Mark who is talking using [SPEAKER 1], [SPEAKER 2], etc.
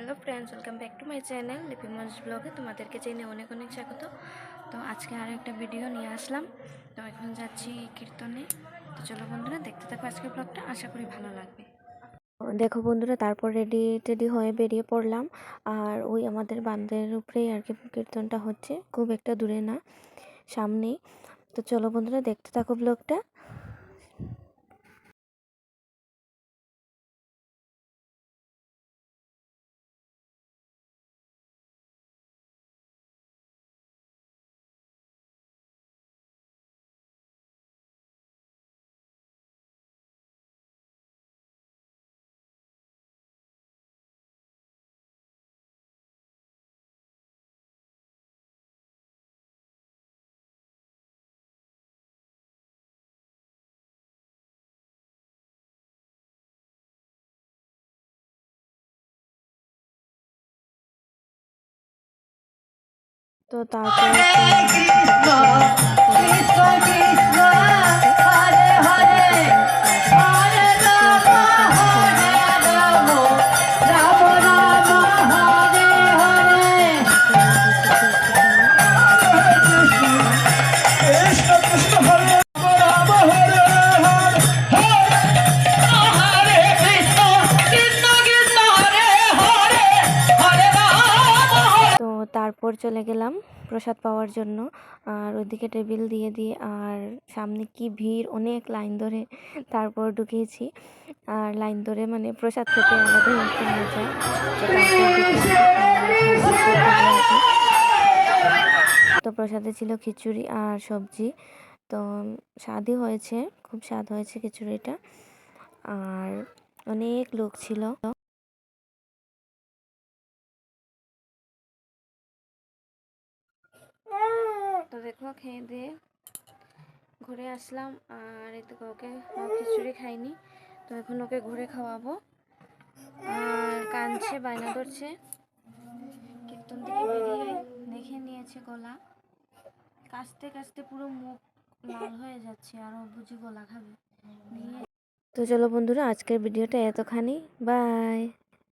[SPEAKER 1] Hello friends, welcome back to my channel Lipi মঞ্চ ব্লগে। তোমাদেরকে জেনে অনেক অনেক স্বাগত। তো আজকে আরও একটা ভিডিও নিয়ে আসলাম। তো এখন যাচ্ছি কীর্তনে। তো চলো বন্ধুরা, দেখতে থাকো আজকের ব্লগটা। আশা করি ভালো লাগবে।
[SPEAKER 2] দেখো বন্ধুরা, তারপর রেডি টেডি হয়ে বেরিয়ে পড়লাম। আর ওই আমাদের বান্ধের উপরেই আর কি কীর্তনটা হচ্ছে। খুব একটা দূরে না, সামনেই। তো চলো বন্ধুরা, দেখতে থাকো ব্লগটা। তো
[SPEAKER 3] কৃষ্ণ
[SPEAKER 2] তারপর চলে গেলাম প্রসাদ পাওয়ার জন্য। আর ওইদিকে টেবিল দিয়ে দিয়ে আর সামনে কি ভিড়, অনেক লাইন ধরে তারপর ঢুকিয়েছি আর লাইন ধরে মানে প্রসাদ থেকে আলাদা ঢুকেছি আর তো প্রসাদে ছিল খিচুড়ি আর সবজি। তো স্বাদই হয়েছে, খুব স্বাদ হয়েছে খিচুড়িটা। আর অনেক লোক ছিল। তো দেখো, খেয়ে দিয়ে ঘুরে আসলাম। আর এই তো ওকে খিচুড়ি খাইনি, তো এখন ওকে ঘুরে খাওয়াবো। আর কাঁদছে, বায়না ধরছে। কীর্তন থেকে বেরিয়ে দেখে নিয়েছে গলা। কাশতে কাশতে পুরো মুখ লাল হয়ে যাচ্ছে, আর ও বুঝি গলা খাবে। নিয়ে তো চলো বন্ধুরা, আজকের ভিডিওটা এতখানি। বাই।